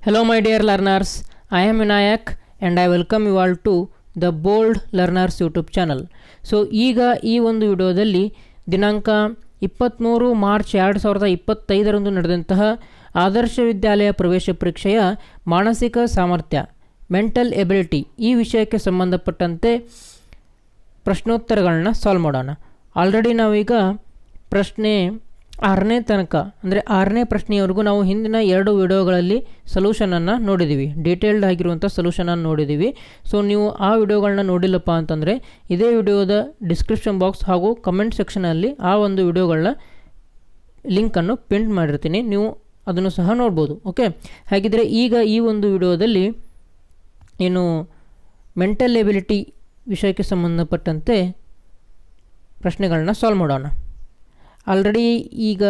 Hello, my dear learners. I am Vinayak and I welcome you all to the Bold Learners YouTube channel so ಈಗ ಈ ಒಂದು ವಿಡಿಯೋದಲ್ಲಿ ದಿನಾಂಕ ಇಪ್ಪತ್ತ್ಮೂರು March ಎರಡು ಸಾವಿರದ ಇಪ್ಪತ್ತೈದರಂದು ನಡೆದಂತಹ ಆದರ್ಶ ವಿದ್ಯಾಲಯ ಪ್ರವೇಶ ಪರೀಕ್ಷೆಯ ಮಾನಸಿಕ ಸಾಮರ್ಥ್ಯ ಮೆಂಟಲ್ ಎಬಿಲಿಟಿ ಈ ವಿಷಯಕ್ಕೆ ಸಂಬಂಧಪಟ್ಟಂತೆ ಪ್ರಶ್ನೋತ್ತರಗಳನ್ನ ಸಾಲ್ವ್ ಮಾಡೋಣ ಆಲ್ರೆಡಿ ನಾವೀಗ ಪ್ರಶ್ನೆ ಆರನೇ ತನಕ, ಅಂದರೆ ಆರನೇ ಪ್ರಶ್ನೆಯವರೆಗೂ ನಾವು ಹಿಂದಿನ ಎರಡು ವಿಡಿಯೋಗಳಲ್ಲಿ ಸೊಲ್ಯೂಷನನ್ನು ನೋಡಿದ್ದೀವಿ ಡೀಟೇಲ್ಡ್ ಆಗಿರುವಂಥ ಸೊಲ್ಯೂಷನನ್ನು ನೋಡಿದ್ದೀವಿ ಸೊ ನೀವು ಆ ವಿಡಿಯೋಗಳನ್ನ ನೋಡಿಲ್ಲಪ್ಪ ಅಂತಂದರೆ, ಇದೇ ವಿಡಿಯೋದ ಡಿಸ್ಕ್ರಿಪ್ಷನ್ ಬಾಕ್ಸ್ ಹಾಗೂ ಕಮೆಂಟ್ ಸೆಕ್ಷನಲ್ಲಿ ಆ ಒಂದು ವಿಡಿಯೋಗಳನ್ನ ಲಿಂಕನ್ನು ಪ್ರಿಂಟ್ ಮಾಡಿರ್ತೀನಿ. ನೀವು ಅದನ್ನು ಸಹ ನೋಡ್ಬೋದು ಓಕೆ ಹಾಗಿದ್ದರೆ ಈಗ ಈ ಒಂದು ವಿಡಿಯೋದಲ್ಲಿ ಏನು ಮೆಂಟಲ್ ಎಬಿಲಿಟಿ ವಿಷಯಕ್ಕೆ ಸಂಬಂಧಪಟ್ಟಂತೆ ಪ್ರಶ್ನೆಗಳನ್ನ ಸಾಲ್ವ್ ಮಾಡೋಣ. ಆಲ್ರೆಡಿ ಈಗ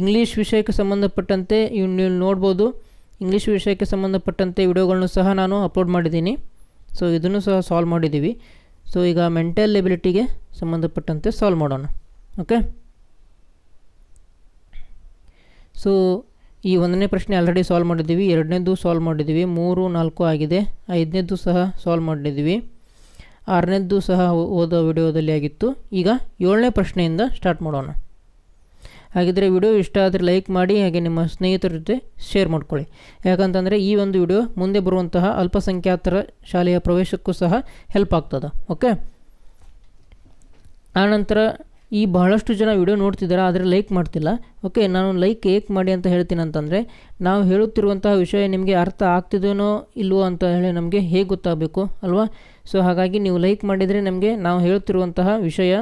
ಇಂಗ್ಲೀಷ್ ವಿಷಯಕ್ಕೆ ಸಂಬಂಧಪಟ್ಟಂತೆ ಇವ್ ನೀವು ನೋಡ್ಬೋದು. ಇಂಗ್ಲೀಷ್ ವಿಷಯಕ್ಕೆ ಸಂಬಂಧಪಟ್ಟಂತೆ ವಿಡಿಯೋಗಳನ್ನು ಸಹ ನಾನು ಅಪ್ಲೋಡ್ ಮಾಡಿದ್ದೀನಿ. ಸೊ ಇದನ್ನು ಸಹ ಸಾಲ್ವ್ ಮಾಡಿದ್ದೀವಿ. ಸೊ ಈಗ ಮೆಂಟಲ್ ಎಬಿಲಿಟಿಗೆ ಸಂಬಂಧಪಟ್ಟಂತೆ ಸಾಲ್ವ್ ಮಾಡೋಣ. ಓಕೆ ಸೊ ಈ ಒಂದನೇ ಪ್ರಶ್ನೆ ಆಲ್ರೆಡಿ ಸಾಲ್ವ್ ಮಾಡಿದ್ದೀವಿ. ಎರಡನೇದು ಸಾಲ್ವ್ ಮಾಡಿದ್ದೀವಿ. ಮೂರು, ನಾಲ್ಕು ಆಗಿದೆ. ಐದನೇದು ಸಹ ಸಾಲ್ವ್ ಮಾಡಿದ್ದೀವಿ. ಆರನೇದು ಸಹ ಓದೋ ವಿಡಿಯೋದಲ್ಲಿ ಆಗಿತ್ತು. ಈಗ ಏಳನೇ ಪ್ರಶ್ನೆಯಿಂದ ಸ್ಟಾರ್ಟ್ ಮಾಡೋಣ. ಹಾಗಿದ್ರೆ ವಿಡಿಯೋ ಇಷ್ಟ ಆದರೆ ಲೈಕ್ ಮಾಡಿ ಹಾಗೆ ನಿಮ್ಮ ಸ್ನೇಹಿತರ ಜೊತೆ ಶೇರ್ ಮಾಡ್ಕೊಳ್ಳಿ. ಯಾಕಂತಂದರೆ ಈ ಒಂದು ವಿಡಿಯೋ ಮುಂದೆ ಬರುವಂತಹ ಅಲ್ಪಸಂಖ್ಯಾತರ ಶಾಲೆಯ ಪ್ರವೇಶಕ್ಕೂ ಸಹ ಹೆಲ್ಪ್ ಆಗ್ತದೆ. ಓಕೆ ಆನಂತರ ಈ ಬಹಳಷ್ಟು ಜನ ವಿಡಿಯೋ ನೋಡ್ತಿದ್ದಾರೆ ಆದರೆ ಲೈಕ್ ಮಾಡ್ತಿಲ್ಲ. ಓಕೆ ನಾನು ಲೈಕ್ ಏಕೆ ಮಾಡಿ ಅಂತ ಹೇಳ್ತೀನಿ ಅಂತಂದರೆ, ನಾವು ಹೇಳುತ್ತಿರುವಂತಹ ವಿಷಯ ನಿಮಗೆ ಅರ್ಥ ಆಗ್ತಿದೇನೋ ಇಲ್ವೋ ಅಂತ ಹೇಳಿ ನಮಗೆ ಹೇಗೆ ಗೊತ್ತಾಗಬೇಕು, ಅಲ್ವಾ? ಸೊ ಹಾಗಾಗಿ ನೀವು ಲೈಕ್ ಮಾಡಿದರೆ ನಮಗೆ ನಾವು ಹೇಳುತ್ತಿರುವಂತಹ ವಿಷಯ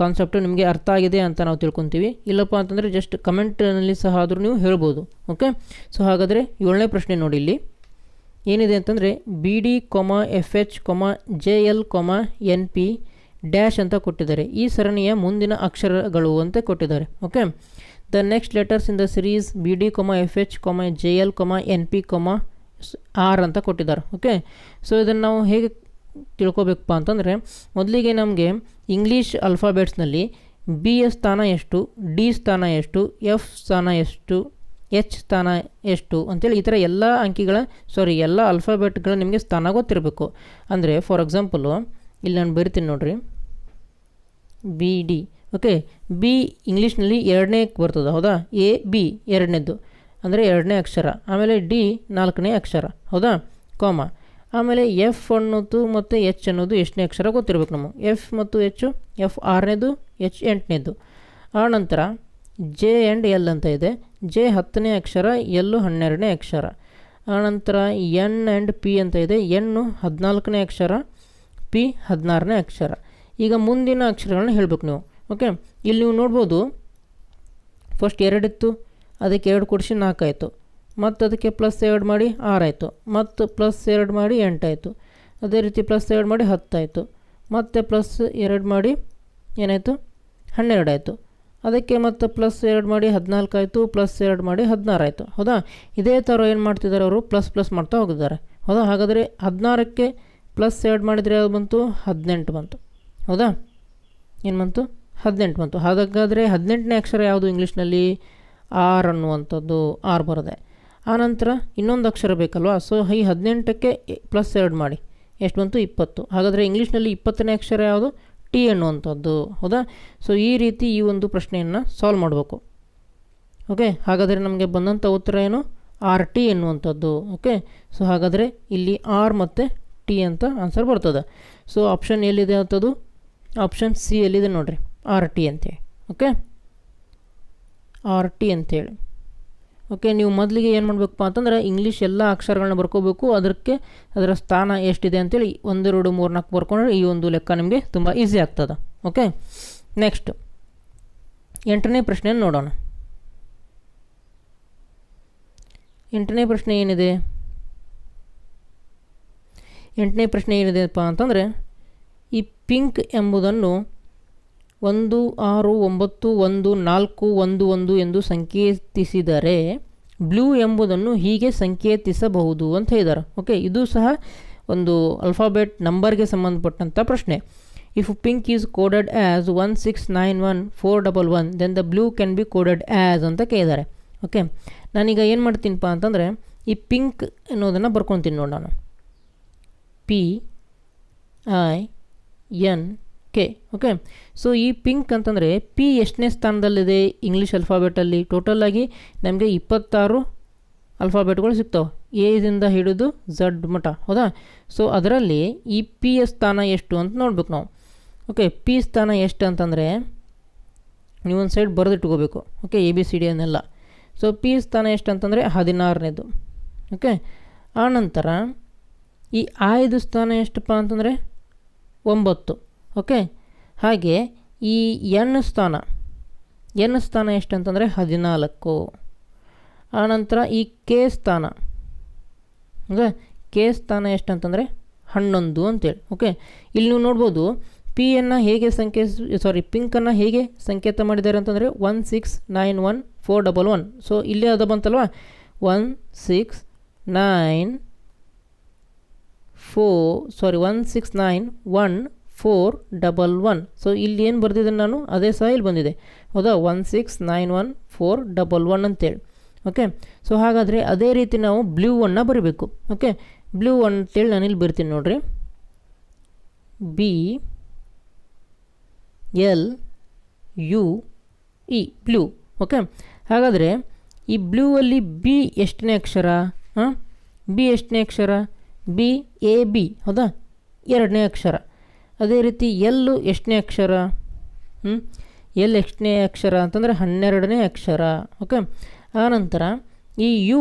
ಕಾನ್ಸೆಪ್ಟು ನಿಮಗೆ ಅರ್ಥ ಆಗಿದೆ ಅಂತ ನಾವು ತಿಳ್ಕೊತೀವಿ. ಇಲ್ಲಪ್ಪ ಅಂತಂದರೆ ಜಸ್ಟ್ ಕಮೆಂಟ್ನಲ್ಲಿ ಸಹ ಆದರೂ ನೀವು ಹೇಳ್ಬೋದು. ಓಕೆ ಸೊ ಹಾಗಾದರೆ ಏಳನೇ ಪ್ರಶ್ನೆ ನೋಡಿ ಇಲ್ಲಿ. ಏನಿದೆ ಅಂತಂದರೆ B D comma F H comma J L comma N P dash ಅಂತ ಕೊಟ್ಟಿದ್ದಾರೆ. ಈ ಸರಣಿಯ ಮುಂದಿನ ಅಕ್ಷರಗಳು ಅಂತ ಕೊಟ್ಟಿದ್ದಾರೆ. Okay the next letters in the series B D comma F H comma J L comma N P comma R ಅಂತ ಕೊಟ್ಟಿದ್ದಾರೆ. ಓಕೆ ಸೊ ಇದನ್ನು ನಾವು ಹೇಗೆ ತಿಳ್ಕೊಬೇಕಪ್ಪ ಅಂತಂದರೆ ಮೊದಲಿಗೆ ನಮಗೆ ಇಂಗ್ಲೀಷ್ ಅಲ್ಫಾಬೆಟ್ಸ್ನಲ್ಲಿ ಬಿ ಯ ಸ್ಥಾನ ಎಷ್ಟು ಡಿ ಸ್ಥಾನ ಎಷ್ಟು ಎಫ್ ಸ್ಥಾನ ಎಷ್ಟು ಎಚ್ ಸ್ಥಾನ ಎಷ್ಟು ಅಂತೇಳಿ ಈ ಥರ ಎಲ್ಲ ಅಂಕಿಗಳ ಸಾರಿ ಎಲ್ಲ ಅಲ್ಫಾಬೆಟ್ಗಳ ನಿಮಗೆ ಸ್ಥಾನ ಗೊತ್ತಿರಬೇಕು. ಅಂದರೆ ಫಾರ್ ಎಕ್ಸಾಂಪಲು ಇಲ್ಲಿ ನಾನು ಬರಿತೀನಿ ನೋಡಿರಿ. ಬಿ ಡಿ ಓಕೆ ಬಿ ಇಂಗ್ಲೀಷ್ನಲ್ಲಿ ಎರಡನೇ ಬರ್ತದೆ, ಹೌದಾ? ಎ ಬಿ ಎರಡನೇದು ಅಂದರೆ ಎರಡನೇ ಅಕ್ಷರ. ಆಮೇಲೆ ಡಿ ನಾಲ್ಕನೇ ಅಕ್ಷರ, ಹೌದಾ? ಕಾಮ ಆಮೇಲೆ ಎಫ್ ಅನ್ನೋದು ಮತ್ತು ಎಚ್ ಅನ್ನೋದು ಎಷ್ಟನೇ ಅಕ್ಷರ ಗೊತ್ತಿರಬೇಕು ನಮಗೆ. ಎಫ್ ಮತ್ತು ಎಚ್ ಎಫ್ ಆರನೇದು ಎಚ್ ಎಂಟನೇದು. ಆನಂತರ ಜೆ ಆ್ಯಂಡ್ ಎಲ್ ಅಂತ ಇದೆ. ಜೆ ಹತ್ತನೇ ಅಕ್ಷರ ಎಲ್ಲು ಹನ್ನೆರಡನೇ ಅಕ್ಷರ. ಆನಂತರ ಎನ್ ಆ್ಯಂಡ್ ಪಿ ಅಂತ ಇದೆ. ಎನ್ನು ಹದಿನಾಲ್ಕನೇ ಅಕ್ಷರ ಪಿ ಹದಿನಾರನೇ ಅಕ್ಷರ. ಈಗ ಮುಂದಿನ ಅಕ್ಷರಗಳನ್ನ ಹೇಳಬೇಕು ನೀವು. ಓಕೆ ಇಲ್ಲಿ ನೀವು ನೋಡ್ಬೋದು ಫಸ್ಟ್ ಎರಡಿತ್ತು, ಅದಕ್ಕೆ ಎರಡು ಕೊಡಿಸಿ ನಾಲ್ಕಾಯಿತು. ಮತ್ತು ಅದಕ್ಕೆ ಪ್ಲಸ್ ಎರಡು ಮಾಡಿ ಆರಾಯಿತು ಮತ್ತು ಪ್ಲಸ್ ಎರಡು ಮಾಡಿ ಎಂಟಾಯಿತು ಅದೇ ರೀತಿ ಪ್ಲಸ್ ಎರಡು ಮಾಡಿ ಹತ್ತಾಯಿತು ಮತ್ತು ಪ್ಲಸ್ ಎರಡು ಮಾಡಿ ಏನಾಯಿತು? ಹನ್ನೆರಡಾಯಿತು ಅದಕ್ಕೆ ಮತ್ತು ಪ್ಲಸ್ ಎರಡು ಮಾಡಿ ಹದಿನಾಲ್ಕು ಆಯಿತು. ಪ್ಲಸ್ ಎರಡು ಮಾಡಿ ಹದಿನಾರು ಆಯಿತು. ಹೌದಾ? ಇದೇ ಥರ ಏನು ಮಾಡ್ತಿದ್ದಾರೆ ಅವರು? ಪ್ಲಸ್ ಪ್ಲಸ್ ಮಾಡ್ತಾ ಹೋಗಿದ್ದಾರೆ. ಹೌದಾ? ಹಾಗಾದರೆ ಹದಿನಾರಕ್ಕೆ ಪ್ಲಸ್ ಎರಡು ಮಾಡಿದರೆ ಯಾವುದು ಬಂತು? ಹದಿನೆಂಟು ಬಂತು. ಹೌದಾ? ಏನು ಬಂತು? ಹದಿನೆಂಟು ಬಂತು. ಹಾಗಾದರೆ ಹದಿನೆಂಟನೇ ಅಕ್ಷರ ಯಾವುದು ಇಂಗ್ಲೀಷ್ನಲ್ಲಿ ಆರ್ ಅನ್ನುವಂಥದ್ದು. ಆರ್ ಬರದೆ. ಆನಂತರ ಇನ್ನೊಂದು ಅಕ್ಷರ ಬೇಕಲ್ವಾ? ಸೊ ಈ ಹದಿನೆಂಟಕ್ಕೆ ಪ್ಲಸ್ ಎರಡು ಮಾಡಿ. ಎಷ್ಟು ಬಂತು? ಇಪ್ಪತ್ತು. ಹಾಗಾದರೆ ಇಂಗ್ಲೀಷ್ನಲ್ಲಿ ಇಪ್ಪತ್ತನೇ ಅಕ್ಷರ ಯಾವುದು? ಟಿ ಅನ್ನುವಂಥದ್ದು ಹೌದಾ? ಸೊ ಈ ರೀತಿ ಈ ಒಂದು ಪ್ರಶ್ನೆಯನ್ನು ಸಾಲ್ವ್ ಮಾಡಬೇಕು. ಓಕೆ ಹಾಗಾದರೆ ನಮಗೆ ಬಂದಂಥ ಉತ್ತರ ಏನು? ಆರ್ ಟಿ ಎನ್ನುವಂಥದ್ದು. ಓಕೆ ಸೊ ಹಾಗಾದರೆ ಇಲ್ಲಿ ಆರ್ ಮತ್ತು ಟಿ ಅಂತ ಆನ್ಸರ್ ಬರ್ತದೆ. ಸೊ ಆಪ್ಷನ್ ಎಲ್ಲಿದೆ ಅಂಥದ್ದು ಆಪ್ಷನ್ ಸಿ ಎಲ್ಲಿದೆ ನೋಡಿರಿ. ಆರ್ ಟಿ ಅಂತೇಳಿ. ಓಕೆ ಆರ್ ಟಿ ಅಂತೇಳಿ. ಓಕೆ ನೀವು ಮೊದಲಿಗೆ ಏನು ಮಾಡಬೇಕಪ್ಪ ಅಂತಂದ್ರೆ ಇಂಗ್ಲೀಷ್ ಎಲ್ಲ ಅಕ್ಷರಗಳನ್ನ ಬರ್ಕೋಬೇಕು. ಅದಕ್ಕೆ ಅದರ ಸ್ಥಾನ ಎಷ್ಟಿದೆ ಅಂತೇಳಿ ಒಂದೆರಡು ಮೂರು, ನಾಲ್ಕು ಬರ್ಕೊಂಡ್ರೆ ಈ ಒಂದು ಲೆಕ್ಕ ನಿಮಗೆ ತುಂಬ ಈಸಿ ಆಗ್ತದೆ. ಓಕೆ ನೆಕ್ಸ್ಟ್ ಎಂಟನೇ ಪ್ರಶ್ನೆಯನ್ನು ನೋಡೋಣ. ಎಂಟನೇ ಪ್ರಶ್ನೆ ಏನಿದೆ? ಎಂಟನೇ ಪ್ರಶ್ನೆ ಏನಿದೆಪ್ಪ ಅಂತಂದರೆ ಈ ಪಿಂಕ್ ಎಂಬುದನ್ನು ಒಂದು ಆರು ಒಂಬತ್ತು ಒಂದು ನಾಲ್ಕು ಒಂದು ಒಂದು ಎಂದು ಸಂಕೇತಿಸಿದರೆ ಬ್ಲೂ ಎಂಬುದನ್ನು ಹೀಗೆ ಸಂಕೇತಿಸಬಹುದು ಅಂತ ಹೇಳಿದ್ದಾರೆ ಓಕೆ ಇದು ಸಹ ಒಂದು ಅಲ್ಫಾಬೆಟ್ ನಂಬರ್ಗೆ ಸಂಬಂಧಪಟ್ಟಂಥ ಪ್ರಶ್ನೆ. If pink is coded as one six nine one four double one then the blue can be coded as ಅಂತ ಕೇಳಿದ್ದಾರೆ ಓಕೆ ನಾನೀಗ ಏನು ಮಾಡ್ತೀನಪ್ಪ ಅಂತಂದರೆ ಈ ಪಿಂಕ್ ಅನ್ನೋದನ್ನು ಬರ್ಕೊತೀನಿ ನೋಡೋಣ P I N K okay. So ಈ ಪಿಂಕ್ ಅಂತಂದರೆ ಪಿ ಎಷ್ಟನೇ ಸ್ಥಾನದಲ್ಲಿದೆ ಇಂಗ್ಲೀಷ್ ಅಲ್ಫಾಬೆಟಲ್ಲಿ ಟೋಟಲಾಗಿ ನಮಗೆ ಇಪ್ಪತ್ತಾರು ಅಲ್ಫಾಬೆಟ್ಗಳು ಸಿಗ್ತಾವೆ. ಎದಿಂದ ಹಿಡಿದು ಝಡ್ ಮಠ ಹೌದಾ? ಸೊ ಅದರಲ್ಲಿ ಈ ಪಿ ಯ ಸ್ಥಾನ ಎಷ್ಟು ಅಂತ ನೋಡ್ಬೇಕು ನಾವು. ಓಕೆ ಪಿ ಸ್ಥಾನ ಎಷ್ಟು ಅಂತಂದರೆ ನೀವೊಂದು side ಬರೆದಿಟ್ಕೋಬೇಕು. Okay A B C D ಅನ್ನೆಲ್ಲ. So P ಸ್ಥಾನ ಎಷ್ಟು ಅಂತಂದರೆ ಹದಿನಾರನೇದು. ಓಕೆ, ಆನಂತರ ಈ ಆಯ್ದು ಸ್ಥಾನ ಎಷ್ಟಪ್ಪ ಅಂತಂದರೆ ಒಂಬತ್ತು. ಓಕೆ? ಹಾಗೆ ಈ ಎನ್ ಸ್ಥಾನ ಎನ್ ಸ್ಥಾನ ಎಷ್ಟು ಅಂತಂದರೆ ಹದಿನಾಲ್ಕು ಆನಂತರ ಈ ಕೆ ಸ್ಥಾನ, ಓಕೆ? ಕೆ ಸ್ಥಾನ ಎಷ್ಟು ಅಂತಂದರೆ ಹನ್ನೊಂದು ಅಂತೇಳಿ, ಓಕೆ? ಇಲ್ಲಿ ನೀವು ನೋಡ್ಬೋದು ಪಿಯನ್ನು ಹೇಗೆ ಸಂಖ್ಯೆ ಸಾರಿ ಪಿಂಕನ್ನು ಹೇಗೆ ಸಂಕೇತ ಮಾಡಿದ್ದಾರೆ ಅಂತಂದರೆ one six nine one four double one. So ಇಲ್ಲೇ ಅದು ಬಂತಲ್ವಾ? One six nine four sorry one six nine one four double one so ಇಲ್ಲಿ ಏನು ಬರ್ದಿದೆ ನಾನು? ಅದೇ ಸಹ ಇಲ್ಲಿ ಬಂದಿದೆ. ಹೌದಾ? One six nine one four double one ಅಂತೇಳಿ. ಓಕೆ ಸೊ ಹಾಗಾದರೆ ಅದೇ ರೀತಿ ನಾವು ಬ್ಲೂ ಒನ್ನ ಬರೀಬೇಕು. ಓಕೆ ಬ್ಲೂ ಒನ್ ಅಂತೇಳಿ ನಾನು ಇಲ್ಲಿ ಬರ್ತೀನಿ ನೋಡಿರಿ. B L U E blue okay ಹಾಗಾದರೆ ಈ ಬ್ಲೂ ಅಲ್ಲಿ ಬಿ ಎಷ್ಟನೇ ಅಕ್ಷರ? ಹಾಂ? ಬಿ ಎಷ್ಟನೇ ಅಕ್ಷರ? ಬಿ ಎ ಬಿ ಹೌದಾ? ಎರಡನೇ ಅಕ್ಷರ. ಅದೇ ರೀತಿ ಎಲ್ಲು ಎಷ್ಟನೇ ಅಕ್ಷರ? ಎಲ್ ಎಷ್ಟನೇ ಅಕ್ಷರ ಅಂತಂದರೆ ಹನ್ನೆರಡನೇ ಅಕ್ಷರ. ಓಕೆ ಆನಂತರ ಈ ಯು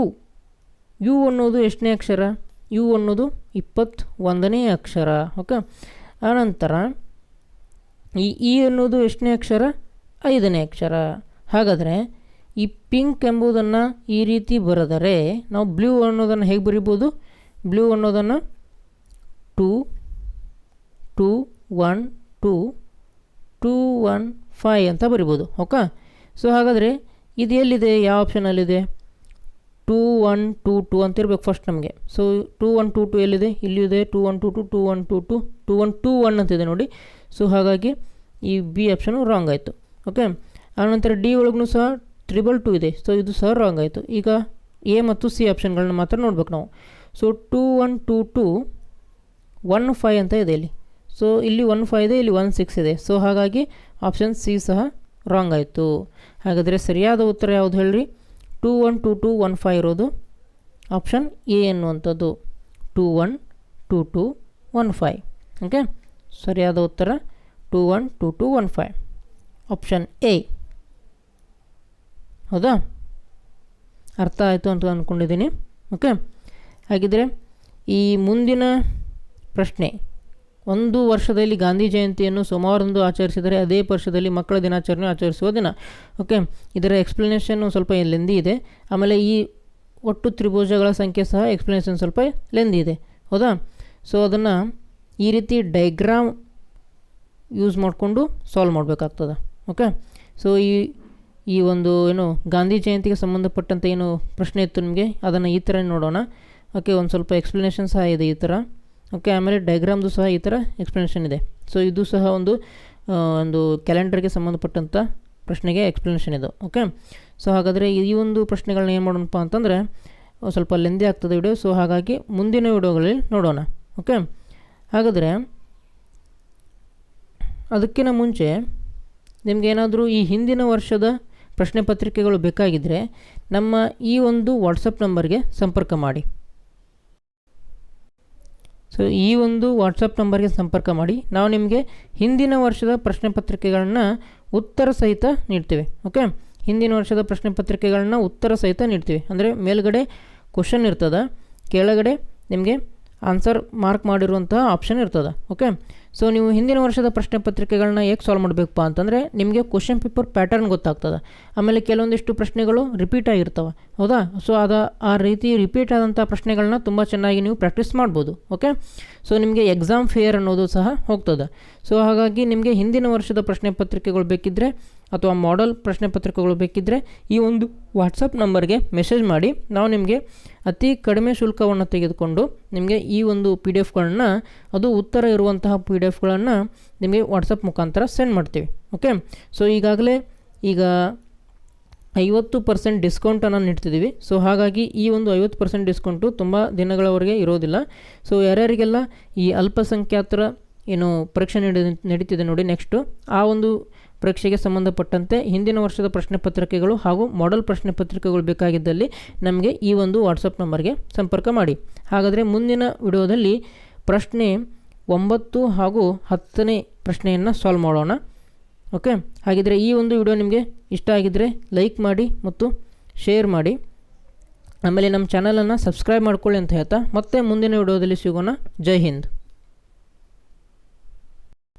ಯು ಅನ್ನೋದು ಎಷ್ಟನೇ ಅಕ್ಷರ? ಯು ಅನ್ನೋದು ಇಪ್ಪತ್ತು ಒಂದನೇ ಅಕ್ಷರ. ಓಕೆ ಆನಂತರ ಈ ಇ ಅನ್ನೋದು ಎಷ್ಟನೇ ಅಕ್ಷರ? ಐದನೇ ಅಕ್ಷರ. ಹಾಗಾದರೆ ಈ ಪಿಂಕ್ ಎಂಬುದನ್ನು ಈ ರೀತಿ ಬರೆದರೆ, ನಾವು ಬ್ಲೂ ಅನ್ನೋದನ್ನು ಹೇಗೆ ಬರಿಬೋದು? ಬ್ಲೂ ಅನ್ನೋದನ್ನು two two one two two one five ಅಂತ ಬರಿಬೋದು, ಓಕೆ? ಸೊ ಹಾಗಾದರೆ ಇದು ಎಲ್ಲಿದೆ? ಯಾವ ಆಪ್ಷನಲ್ಲಿದೆ ಟೂ ಒನ್ ಟೂ ಟೂ ಅಂತ ಇರಬೇಕು ಫಸ್ಟ್ ನಮಗೆ. So two one two two ಎಲ್ಲಿದೆ? ಇಲ್ಲಿದೆ two one two two two one two two two one two one ಅಂತಿದೆ ನೋಡಿ. ಸೊ ಹಾಗಾಗಿ ಈ ಬಿ ಆಪ್ಷನು ರಾಂಗ್ ಆಯಿತು, ಓಕೆ? ಆನಂತರ ಡಿ ಒಳಗೂ ಸಹ ತ್ರಿಬಲ್ ಟು ಇದೆ. ಸೊ ಇದು ಸಹ ರಾಂಗ್ ಆಯಿತು. ಈಗ ಎ ಮತ್ತು ಸಿ ಆಪ್ಷನ್ಗಳನ್ನ ಮಾತ್ರ ನೋಡ್ಬೇಕು ನಾವು. So two one two two one five ಅಂತ ಇದೆ ಇಲ್ಲಿ. ಸೊ ಇಲ್ಲಿ ಒನ್ ಫೈ ಇದೆ, ಇಲ್ಲಿ ಒನ್ ಸಿಕ್ಸ್ ಇದೆ. ಸೊ ಹಾಗಾಗಿ ಆಪ್ಷನ್ ಸಿ ಸಹ ರಾಂಗ್ ಆಯಿತು. ಹಾಗಾದರೆ ಸರಿಯಾದ ಉತ್ತರ ಯಾವುದು ಹೇಳ್ರಿ? Two one two two one five ಇರೋದು ಆಪ್ಷನ್ ಎ ಅನ್ನುವಂಥದ್ದು two one two two one five okay ಸರಿಯಾದ ಉತ್ತರ two one two two one five option A ಹೌದಾ? ಅರ್ಥ ಆಯಿತು ಅಂತ ಅಂದ್ಕೊಂಡಿದ್ದೀನಿ. ಓಕೆ ಹಾಗಿದ್ದರೆ ಈ ಮುಂದಿನ ಪ್ರಶ್ನೆ. ಒಂದು ವರ್ಷದಲ್ಲಿ ಗಾಂಧಿ ಜಯಂತಿಯನ್ನು ಸೋಮವಾರದಂದು ಆಚರಿಸಿದರೆ ಅದೇ ವರ್ಷದಲ್ಲಿ ಮಕ್ಕಳ ದಿನಾಚರಣೆ ಆಚರಿಸುವ ದಿನ. ಓಕೆ ಇದರ ಎಕ್ಸ್ಪ್ಲನೇಷನ್ ಸ್ವಲ್ಪ ಲೆಂದಿ ಇದೆ. ಆಮೇಲೆ ಈ ಒಟ್ಟು ತ್ರಿಭುಜಗಳ ಸಂಖ್ಯೆ ಸಹ ಎಕ್ಸ್ಪ್ಲನೇಷನ್ ಸ್ವಲ್ಪ ಲೆಂದಿ ಇದೆ. ಹೌದಾ? ಸೊ ಅದನ್ನು ಈ ರೀತಿ ಡೈಗ್ರಾಮ್ ಯೂಸ್ ಮಾಡಿಕೊಂಡು ಸಾಲ್ವ್ ಮಾಡಬೇಕಾಗ್ತದೆ. ಓಕೆ ಸೊ ಈ ಈ ಒಂದು ಏನು ಗಾಂಧಿ ಜಯಂತಿಗೆ ಸಂಬಂಧಪಟ್ಟಂತೆ ಏನು ಪ್ರಶ್ನೆ ಇತ್ತು ನಿಮಗೆ, ಅದನ್ನು ಈ ಥರ ನೋಡೋಣ. ಓಕೆ ಒಂದು ಸ್ವಲ್ಪ ಎಕ್ಸ್ಪ್ಲನೇಷನ್ ಸಹ ಇದೆ ಈ ಥರ ಓಕೆ ಆಮೇಲೆ ಡಯಾಗ್ರಾಮ್ದು ಸಹ ಈ ಥರ ಎಕ್ಸ್ಪ್ಲನೇಷನ್ ಇದೆ. ಸೊ ಇದು ಸಹ ಒಂದು ಒಂದು ಕ್ಯಾಲೆಂಡರ್ಗೆ ಸಂಬಂಧಪಟ್ಟಂಥ ಪ್ರಶ್ನೆಗೆ ಎಕ್ಸ್ಪ್ಲನೇಷನ್ ಇದು. ಓಕೆ ಸೊ ಹಾಗಾದರೆ ಈ ಒಂದು ಪ್ರಶ್ನೆಗಳನ್ನ ಏನು ಮಾಡೋಣಪ್ಪ ಅಂತಂದರೆ ಸ್ವಲ್ಪ ಲೆಂದಿ ಆಗ್ತದೆ ವಿಡಿಯೋ ಸೊ ಹಾಗಾಗಿ ಮುಂದಿನ ವಿಡಿಯೋಗಳಲ್ಲಿ ನೋಡೋಣ. ಓಕೆ ಹಾಗಾದರೆ ಅದಕ್ಕಿಂತ ಮುಂಚೆ ನಿಮಗೇನಾದರೂ ಈ ಹಿಂದಿನ ವರ್ಷದ ಪ್ರಶ್ನೆ ಪತ್ರಿಕೆಗಳು ಬೇಕಾಗಿದ್ದರೆ ನಮ್ಮ ಈ ಒಂದು ವಾಟ್ಸಪ್ ನಂಬರ್ಗೆ ಸಂಪರ್ಕ ಮಾಡಿ. ಸೊ ಈ ಒಂದು ವಾಟ್ಸಪ್ ನಂಬರ್ಗೆ ಸಂಪರ್ಕ ಮಾಡಿ. ನಾವು ನಿಮಗೆ ಹಿಂದಿನ ವರ್ಷದ ಪ್ರಶ್ನೆ ಪತ್ರಿಕೆಗಳನ್ನು ಉತ್ತರ ಸಹಿತ ನೀಡ್ತೇವೆ. ಓಕೆ ಹಿಂದಿನ ವರ್ಷದ ಪ್ರಶ್ನೆ ಪತ್ರಿಕೆಗಳನ್ನು ಉತ್ತರ ಸಹಿತ ನೀಡ್ತೀವಿ. ಅಂದರೆ ಮೇಲ್ಗಡೆ ಕ್ವಶನ್ ಇರ್ತದೆ, ಕೆಳಗಡೆ ನಿಮಗೆ ಆನ್ಸರ್ ಮಾರ್ಕ್ ಮಾಡಿರುವಂತಹ ಆಪ್ಷನ್ ಇರ್ತದೆ. ಓಕೆ ಸೊ ನೀವು ಹಿಂದಿನ ವರ್ಷದ ಪ್ರಶ್ನೆ ಪತ್ರಿಕೆಗಳನ್ನ ಹೇಗೆ ಸಾಲ್ವ್ ಮಾಡಬೇಕಪ್ಪ ಅಂತಂದರೆ, ನಿಮಗೆ ಕ್ವಶನ್ ಪೇಪರ್ ಪ್ಯಾಟರ್ನ್ ಗೊತ್ತಾಗ್ತದೆ. ಆಮೇಲೆ ಕೆಲವೊಂದಿಷ್ಟು ಪ್ರಶ್ನೆಗಳು ರಿಪೀಟ್ ಆಗಿರ್ತವೆ. ಹೌದಾ? ಸೊ ಅದು, ಆ ರೀತಿ ರಿಪೀಟ್ ಆದಂಥ ಪ್ರಶ್ನೆಗಳನ್ನ ತುಂಬ ಚೆನ್ನಾಗಿ ನೀವು ಪ್ರಾಕ್ಟೀಸ್ ಮಾಡ್ಬೋದು. ಓಕೆ ಸೊ ನಿಮಗೆ ಎಕ್ಸಾಮ್ ಫೇರ್ ಅನ್ನೋದು ಸಹ ಹೋಗ್ತದೆ. ಸೊ ಹಾಗಾಗಿ ನಿಮಗೆ ಹಿಂದಿನ ವರ್ಷದ ಪ್ರಶ್ನೆ ಪತ್ರಿಕೆಗಳು ಬೇಕಿದ್ದರೆ ಅಥವಾ ಮಾಡೆಲ್ ಪ್ರಶ್ನೆ ಪತ್ರಿಕೆಗಳು ಬೇಕಿದ್ದರೆ ಈ ಒಂದು ವಾಟ್ಸಪ್ ನಂಬರ್ಗೆ ಮೆಸೇಜ್ ಮಾಡಿ. ನಾವು ನಿಮಗೆ ಅತಿ ಕಡಿಮೆ ಶುಲ್ಕವನ್ನು ತೆಗೆದುಕೊಂಡು ನಿಮಗೆ ಈ ಒಂದು ಪಿ ಡಿ ಎಫ್ಗಳನ್ನ ಅದು ಉತ್ತರ ಇರುವಂತಹ ಪಿ ಡಿ ಎಫ್ಗಳನ್ನು ನಿಮಗೆ ವಾಟ್ಸಪ್ ಮುಖಾಂತರ ಸೆಂಡ್ ಮಾಡ್ತೀವಿ ಓಕೆ ಸೊ ಈಗಾಗಲೇ ಈಗ ಐವತ್ತು ಪರ್ಸೆಂಟ್ ಡಿಸ್ಕೌಂಟನ್ನು ನೀಡ್ತಿದ್ದೀವಿ ಸೊ ಹಾಗಾಗಿ ಈ ಒಂದು ಐವತ್ತು ಪರ್ಸೆಂಟ್ ಡಿಸ್ಕೌಂಟು ತುಂಬ ದಿನಗಳವರೆಗೆ ಇರೋದಿಲ್ಲ. ಸೊ ಯಾರ್ಯಾರಿಗೆಲ್ಲ ಈ ಅಲ್ಪಸಂಖ್ಯಾತರ ಏನು ಪರೀಕ್ಷೆ ನಡೆ, ನಡೀತಿದೆ ನೋಡಿ ನೆಕ್ಸ್ಟು ಆ ಒಂದು ಪರೀಕ್ಷೆಗೆ ಸಂಬಂಧಪಟ್ಟಂತೆ ಹಿಂದಿನ ವರ್ಷದ ಪ್ರಶ್ನೆ ಪತ್ರಿಕೆಗಳು ಹಾಗೂ ಮಾಡೆಲ್ ಪ್ರಶ್ನೆ ಪತ್ರಿಕೆಗಳು ಬೇಕಾಗಿದ್ದಲ್ಲಿ ನಮಗೆ ಈ ಒಂದು ವಾಟ್ಸಪ್ ನಂಬರ್ಗೆ ಸಂಪರ್ಕ ಮಾಡಿ. ಹಾಗಾದರೆ ಮುಂದಿನ ವಿಡಿಯೋದಲ್ಲಿ ಪ್ರಶ್ನೆ ಒಂಬತ್ತು ಹಾಗೂ ಹತ್ತನೇ ಪ್ರಶ್ನೆಯನ್ನು ಸಾಲ್ವ್ ಮಾಡೋಣ. ಓಕೆ ಹಾಗಿದ್ದರೆ ಈ ಒಂದು ವಿಡಿಯೋ ನಿಮಗೆ ಇಷ್ಟ ಆಗಿದ್ದರೆ ಲೈಕ್ ಮಾಡಿ ಮತ್ತು ಶೇರ್ ಮಾಡಿ. ಆಮೇಲೆ ನಮ್ಮ ಚಾನಲನ್ನು ಸಬ್ಸ್ಕ್ರೈಬ್ ಮಾಡ್ಕೊಳ್ಳಿ ಅಂತ ಹೇಳ್ತಾ, ಮತ್ತೆ ಮುಂದಿನ ವಿಡಿಯೋದಲ್ಲಿ ಸಿಗೋಣ. ಜೈ ಹಿಂದ್.